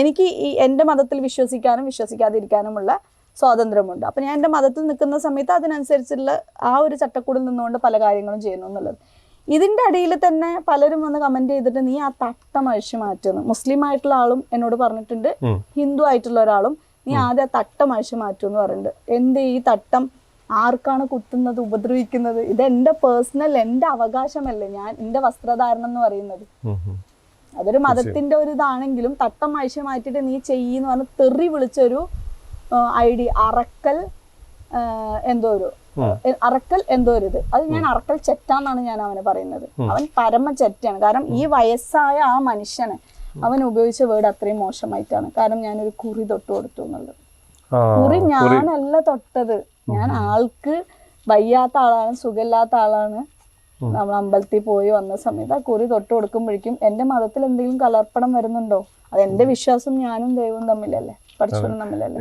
എനിക്ക് ഈ എന്റെ മതത്തിൽ വിശ്വസിക്കാനും വിശ്വസിക്കാതിരിക്കാനുമുള്ള സ്വാതന്ത്ര്യമുണ്ട്. അപ്പം ഞാൻ എന്റെ മതത്തിൽ നിൽക്കുന്ന സമയത്ത് അതിനനുസരിച്ചുള്ള ആ ഒരു ചട്ടക്കൂടിൽ നിന്നുകൊണ്ട് പല കാര്യങ്ങളും ചെയ്യുന്നു എന്നുള്ളത്. ഇതിന്റെ അടിയിൽ തന്നെ പലരും വന്ന് കമന്റ് ചെയ്തിട്ട് നീ ആ തട്ടം അഴിച്ചു മാറ്റുന്നു. മുസ്ലിം ആയിട്ടുള്ള ആളും എന്നോട് പറഞ്ഞിട്ടുണ്ട്. ഹിന്ദു ആയിട്ടുള്ള ഒരാളും നീ ആദ്യം ആ തട്ടം അഴിച്ചു മാറ്റൂ എന്ന് പറയുന്നുണ്ട് എന്ത് ഈ തട്ടം? ആർക്കാണ് കുത്തുന്നത് ഉപദ്രവിക്കുന്നത്? ഇത് എന്റെ പേഴ്സണൽ എന്റെ അവകാശമല്ലേ ഞാൻ എന്റെ വസ്ത്രധാരണം എന്ന് പറയുന്നത്. അതൊരു മതത്തിന്റെ ഒരു ഇതാണെങ്കിലും തട്ടം അഴിച്ചു മാറ്റിയിട്ട് നീ ചെയ്യെന്ന് പറഞ്ഞ് തെറി വിളിച്ചൊരു ഐ ഡി അറക്കൽ എന്തോ ഒരു അറക്കൽ എന്തോ ഒരു ഇത്. അത് ഞാൻ അറക്കൽ ചെറ്റാന്നാണ് ഞാൻ അവനെ പറയുന്നത്. അവൻ പരമ ചെറ്റാണ്. കാരണം ഈ വയസ്സായ ആ മനുഷ്യന് അവൻ ഉപയോഗിച്ച വേർഡ് അത്രയും മോശമായിട്ടാണ്. കാരണം ഞാനൊരു കുറി തൊട്ട് കൊടുത്തു എന്നുള്ളത്. കുറി ഞാനല്ല തൊട്ടത്. ഞാൻ ആൾക്ക് വയ്യാത്ത ആളാണ് സുഖമില്ലാത്ത ആളാണ്. നമ്മൾ അമ്പലത്തിൽ പോയി വന്ന സമയത്ത് ആ കുറി തൊട്ട് കൊടുക്കുമ്പോഴേക്കും എന്റെ മതത്തിൽ എന്തെങ്കിലും കലർപ്പണം വരുന്നുണ്ടോ? അത് എന്റെ വിശ്വാസം ഞാനും ദൈവവും തമ്മിലല്ലേ? പഠിച്ചവരും തമ്മിലല്ലേ?